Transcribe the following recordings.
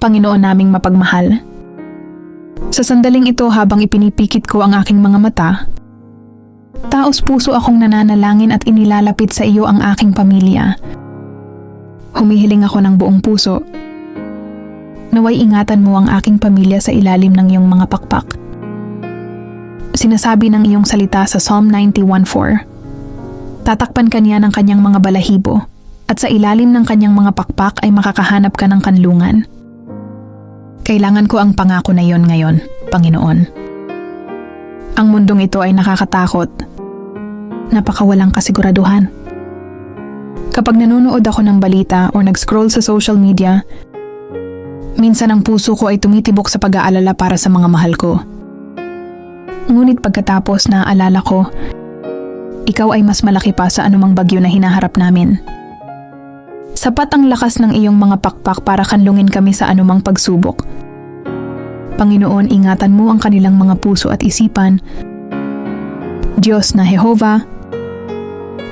Panginoon naming mapagmahal. Sa sandaling ito habang ipinipikit ko ang aking mga mata, taos puso akong nananalangin at inilalapit sa iyo ang aking pamilya. Humihiling ako ng buong puso. Naway ingatan mo ang aking pamilya sa ilalim ng iyong mga pakpak. Sinasabi ng iyong salita sa Psalm 91.4. Tatakpan kanya ng kanyang mga balahibo at sa ilalim ng kanyang mga pakpak ay makakahanap ka ng kanlungan. Kailangan ko ang pangako na yon ngayon, Panginoon. Ang mundong ito ay nakakatakot. Napakawalang kasiguraduhan. Kapag nanonood ako ng balita o nag-scroll sa social media, minsan ang puso ko ay tumitibok sa pag-aalala para sa mga mahal ko. Ngunit pagkatapos naaalala ko, ikaw ay mas malaki pa sa anumang bagyo na hinaharap namin. Sapat ang lakas ng iyong mga pakpak para kanlungin kami sa anumang pagsubok. Panginoon, ingatan mo ang kanilang mga puso at isipan. Diyos na Jehova,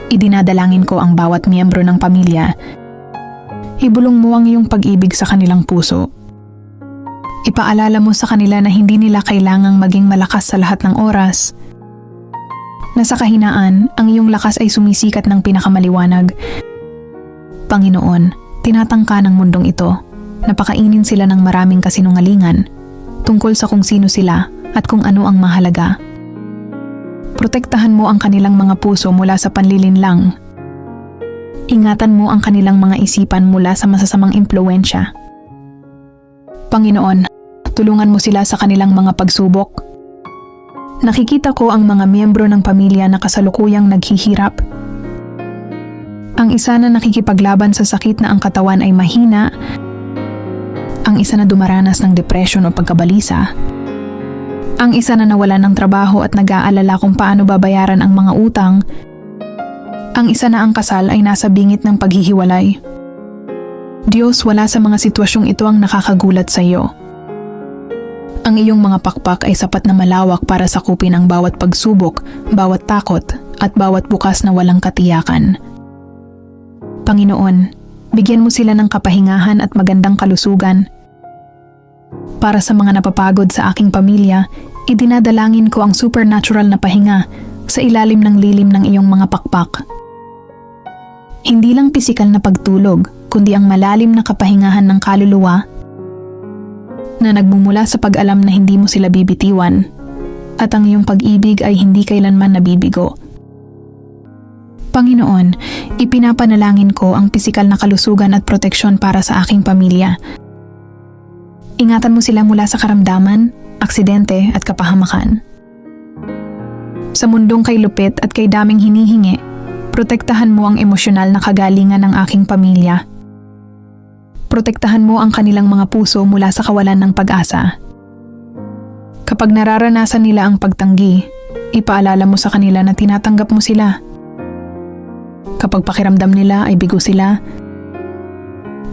idinadalangin ko ang bawat miyembro ng pamilya. Ibulong mo ang iyong pag-ibig sa kanilang puso. Ipaalala mo sa kanila na hindi nila kailangang maging malakas sa lahat ng oras. Na sa kahinaan, ang iyong lakas ay sumisikat ng pinakamaliwanag. Panginoon, tinatangka ng mundong ito. Napakainin sila ng maraming kasinungalingan tungkol sa kung sino sila at kung ano ang mahalaga. Protektahan mo ang kanilang mga puso mula sa panlilinlang. Ingatan mo ang kanilang mga isipan mula sa masasamang impluensya. Panginoon, tulungan mo sila sa kanilang mga pagsubok. Nakikita ko ang mga miyembro ng pamilya na kasalukuyang naghihirap. Ang isa na nakikipaglaban sa sakit na ang katawan ay mahina, ang isa na dumaranas ng depression o pagkabalisa, ang isa na nawala ng trabaho at nag-aalala kung paano babayaran ang mga utang, ang isa na ang kasal ay nasa bingit ng paghihiwalay. Diyos, wala sa mga sitwasyong ito ang nakakagulat sa iyo. Ang iyong mga pakpak ay sapat na malawak para sakupin ang bawat pagsubok, bawat takot, at bawat bukas na walang katiyakan. Panginoon, bigyan mo sila ng kapahingahan at magandang kalusugan. Para sa mga napapagod sa aking pamilya, idinadalangin ko ang supernatural na pahinga sa ilalim ng lilim ng iyong mga pakpak. Hindi lang pisikal na pagtulog, kundi ang malalim na kapahingahan ng kaluluwa na nagmumula sa pag-alam na hindi mo sila bibitiwan at ang iyong pag-ibig ay hindi kailanman nabibigo. Panginoon, ipinapanalangin ko ang pisikal na kalusugan at proteksyon para sa aking pamilya. Ingatan mo sila mula sa karamdaman, aksidente at kapahamakan. Sa mundong kay lupit at kay daming hinihingi, protektahan mo ang emosyonal na kagalingan ng aking pamilya. Protektahan mo ang kanilang mga puso mula sa kawalan ng pag-asa. Kapag nararanasan nila ang pagtanggi, ipaalala mo sa kanila na tinatanggap mo sila. Kapag pakiramdam nila ay bigo sila,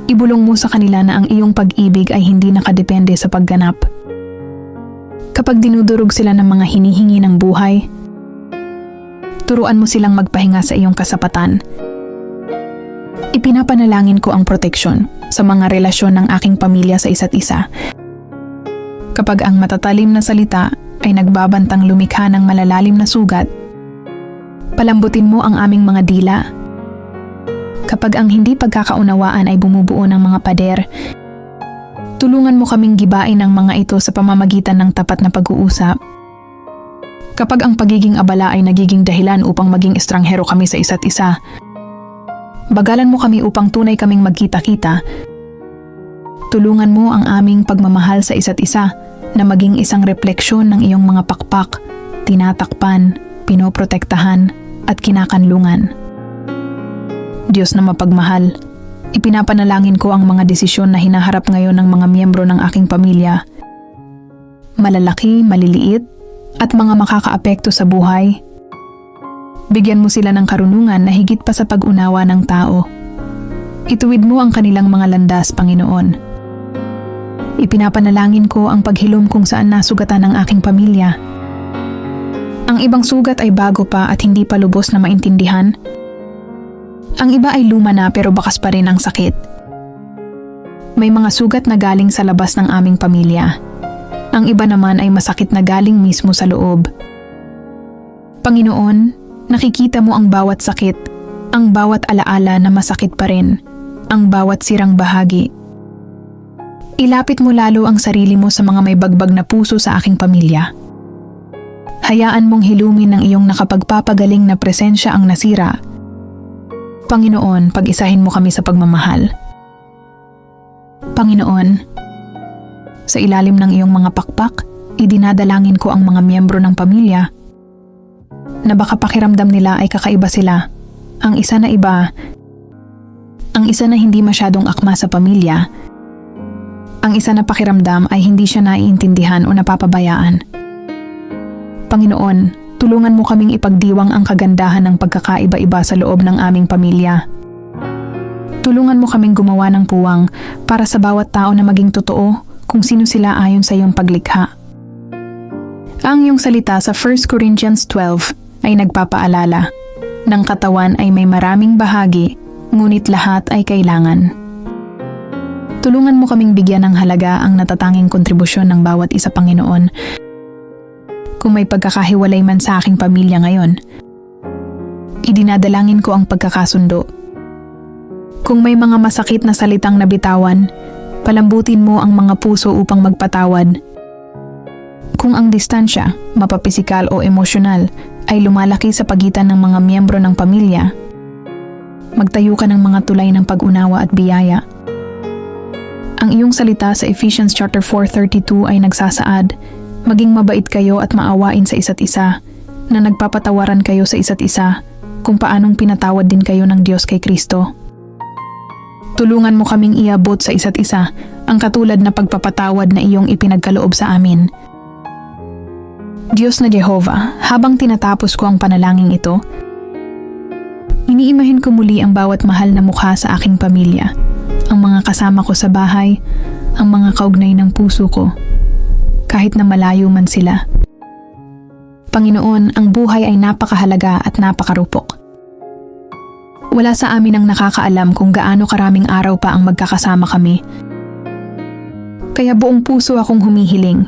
ibulong mo sa kanila na ang iyong pag-ibig ay hindi nakadepende sa pagganap. Kapag dinudurog sila ng mga hinihingi ng buhay, turuan mo silang magpahinga sa iyong kasapatan. Ipinapanalangin ko ang proteksyon sa mga relasyon ng aking pamilya sa isa't isa. Kapag ang matatalim na salita ay nagbabantang lumikha ng malalalim na sugat, palambutin mo ang aming mga dila. Kapag ang hindi pagkakaunawaan ay bumubuo ng mga pader, tulungan mo kaming gibain ang mga ito sa pamamagitan ng tapat na pag-uusap. Kapag ang pagiging abala ay nagiging dahilan upang maging estranghero kami sa isa't isa, bagalan mo kami upang tunay kaming magkita-kita. Tulungan mo ang aming pagmamahal sa isa't isa na maging isang refleksyon ng iyong mga pakpak, tinatakpan, pinoprotektahan, at kinakanlungan. Diyos na mapagmahal, ipinapanalangin ko ang mga desisyon na hinaharap ngayon ng mga miyembro ng aking pamilya. Malalaki, maliliit, at mga makakaapekto sa buhay. Bigyan mo sila ng karunungan na higit pa sa pag-unawa ng tao. Ituwid mo ang kanilang mga landas, Panginoon. Ipinapanalangin ko ang paghilom kung saan nasugatan ng aking pamilya. Ang ibang sugat ay bago pa at hindi pa lubos na maintindihan. Ang iba ay luma na pero bakas pa rin ang sakit. May mga sugat na galing sa labas ng aming pamilya. Ang iba naman ay masakit na galing mismo sa loob. Panginoon, nakikita mo ang bawat sakit, ang bawat alaala na masakit pa rin, ang bawat sirang bahagi. Ilapit mo lalo ang sarili mo sa mga may bagbag na puso sa aking pamilya. Hayaan mong hilumin ng iyong nakapagpapagaling na presensya ang nasira. Panginoon, pag-isahin mo kami sa pagmamahal. Panginoon, sa ilalim ng iyong mga pakpak, idinadalangin ko ang mga miyembro ng pamilya na baka pakiramdam nila ay kakaiba sila. Ang isa na iba, ang isa na hindi masyadong akma sa pamilya, ang isa na pakiramdam ay hindi siya naiintindihan o napapabayaan. Panginoon, tulungan mo kaming ipagdiwang ang kagandahan ng pagkakaiba-iba sa loob ng aming pamilya. Tulungan mo kaming gumawa ng puwang para sa bawat tao na maging totoo kung sino sila ayon sa iyong paglikha. Ang iyong salita sa 1 Corinthians 12 ay nagpapaalala. Ng katawan ay may maraming bahagi, ngunit lahat ay kailangan. Tulungan mo kaming bigyan ng halaga ang natatanging kontribusyon ng bawat isa Panginoon. Kung may pagkakahiwalay man sa aking pamilya ngayon, idinadalangin ko ang pagkakasundo. Kung may mga masakit na salitang nabitawan, palambutin mo ang mga puso upang magpatawad. Kung ang distansya, mapapisikal o emosyonal, ay lumalaki sa pagitan ng mga miyembro ng pamilya, magtayo ka ng mga tulay ng pag-unawa at biyaya. Ang iyong salita sa Ephesians chapter 4:32 ay nagsasaad, maging mabait kayo at maawain sa isa't isa, na nagpapatawaran kayo sa isa't isa, kung paanong pinatawad din kayo ng Diyos kay Kristo. Tulungan mo kaming iabot sa isa't isa ang katulad na pagpapatawad na iyong ipinagkaloob sa amin. Diyos na Jehova, habang tinatapos ko ang panalangin ito, iniimahin ko muli ang bawat mahal na mukha sa aking pamilya, ang mga kasama ko sa bahay, ang mga kaugnay ng puso ko, kahit na malayo man sila. Panginoon, ang buhay ay napakahalaga at napakarupok. Wala sa amin ang nakakaalam kung gaano karaming araw pa ang magkakasama kami. Kaya buong puso akong humihiling.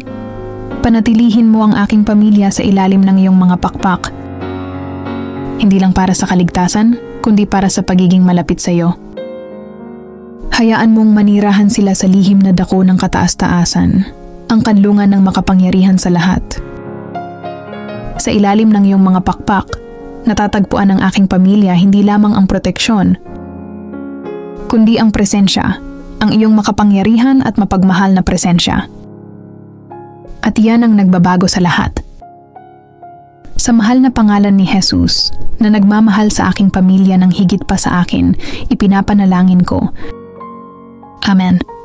Panatilihin mo ang aking pamilya sa ilalim ng iyong mga pakpak. Hindi lang para sa kaligtasan, kundi para sa pagiging malapit sa iyo. Hayaan mong manirahan sila sa lihim na dako ng kataas-taasan, ang kanlungan ng makapangyarihan sa lahat. Sa ilalim ng iyong mga pakpak, natatagpuan ng aking pamilya hindi lamang ang proteksyon, kundi ang presensya, ang iyong makapangyarihan at mapagmahal na presensya. At yan ang nagbabago sa lahat. Sa mahal na pangalan ni Jesus, na nagmamahal sa aking pamilya ng higit pa sa akin, ipinapanalangin ko. Amen.